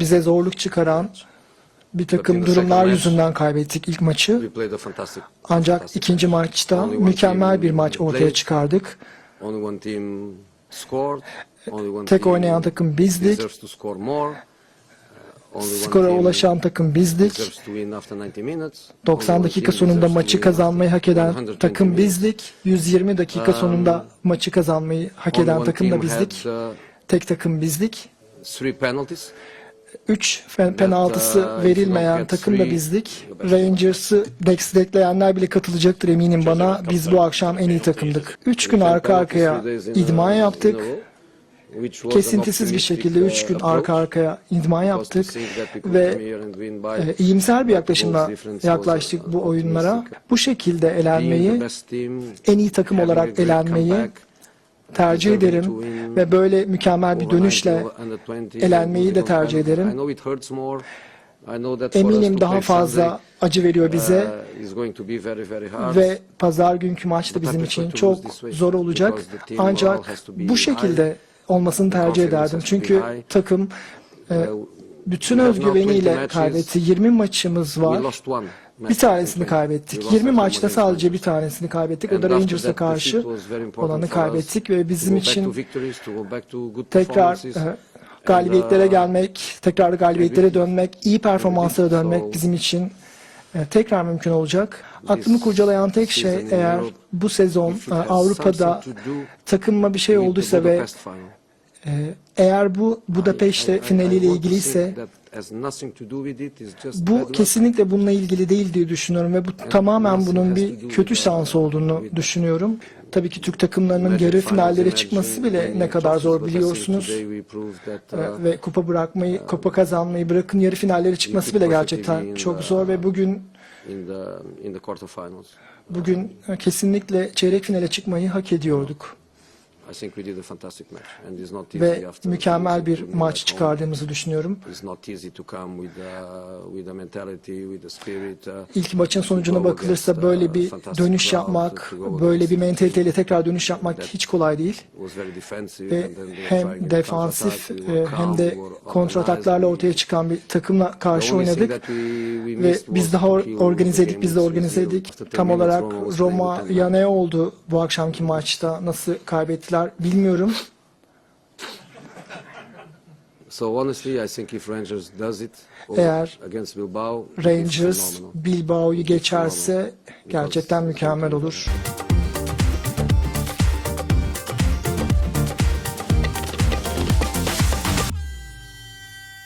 bize zorluk çıkaran bir takım durumlar yüzünden kaybettik ilk maçı. Ancak ikinci maçta mükemmel bir maç ortaya çıkardık. Tek oynayan takım bizdik. Uh, Skora ulaşan takım bizdik. deserves to win after 90 minutes. 90 Only one dakika team sonunda maçı kazanmayı hak eden 120 takım bizdik. 120 dakika Um, sonunda maçı kazanmayı hak eden takım da bizdik. Tek takım bizdik. Three penalties. 3 penaltısı uh, verilmeyen takım da bizdik. Rangers'ı destekleyenler bile katılacaktır eminim bana. Biz bu akşam en iyi takımdık. 3 gün arka arkaya idman yaptık. Kesintisiz bir şekilde 3 gün arka arkaya idman yaptık ve e, iyimser bir yaklaşımla yaklaştık bu oyunlara. Bu şekilde elenmeyi, en iyi takım olarak elenmeyi tercih ederim ve böyle mükemmel bir dönüşle elenmeyi de tercih ederim. eminim daha fazla acı veriyor bize ve pazar günkü maç da bizim için çok zor olacak. Ancak bu şekilde olmasını tercih ederdim. Çünkü takım e, bütün özgüveniyle kaybetti. 20 maçımız var. Bir tanesini kaybettik. 20 maçta sadece bir tanesini kaybettik. O da Rangers'a karşı olanı kaybettik ve bizim için tekrar galibiyetlere gelmek, tekrar galibiyetlere dönmek, iyi performanslara dönmek bizim için tekrar mümkün olacak. Aklımı kurcalayan tek şey eğer bu sezon Avrupa'da takımma bir şey olduysa ve eğer bu Budapeşte finaliyle ilgiliyse bu kesinlikle bununla ilgili değil diye düşünüyorum ve bu tamamen bunun bir kötü şans olduğunu düşünüyorum. Tabii ki Türk takımlarının yarı finallere çıkması bile ne kadar zor biliyorsunuz. uh, Ee, ve kupa bırakmayı, kupa kazanmayı bırakın yarı finallere çıkması bile gerçekten çok zor ve bugün bugün e, kesinlikle çeyrek finale çıkmayı hak ediyorduk ve mükemmel bir maç çıkardığımızı düşünüyorum. İlk maçın sonucuna bakılırsa böyle bir dönüş yapmak, böyle bir mentaliteyle tekrar dönüş yapmak hiç kolay değil. Ve hem defansif e, hem de kontrataklarla ortaya çıkan bir takımla karşı oynadık. Ve biz daha or- organizeydik, biz de organizeydik. Tam olarak Roma ya ne oldu bu akşamki maçta, nasıl kaybettiler bilmiyorum. So honestly, I think if Rangers does it Eğer against Bilbao, Rangers. Bilbao'yu geçerse gerçekten mükemmel olur.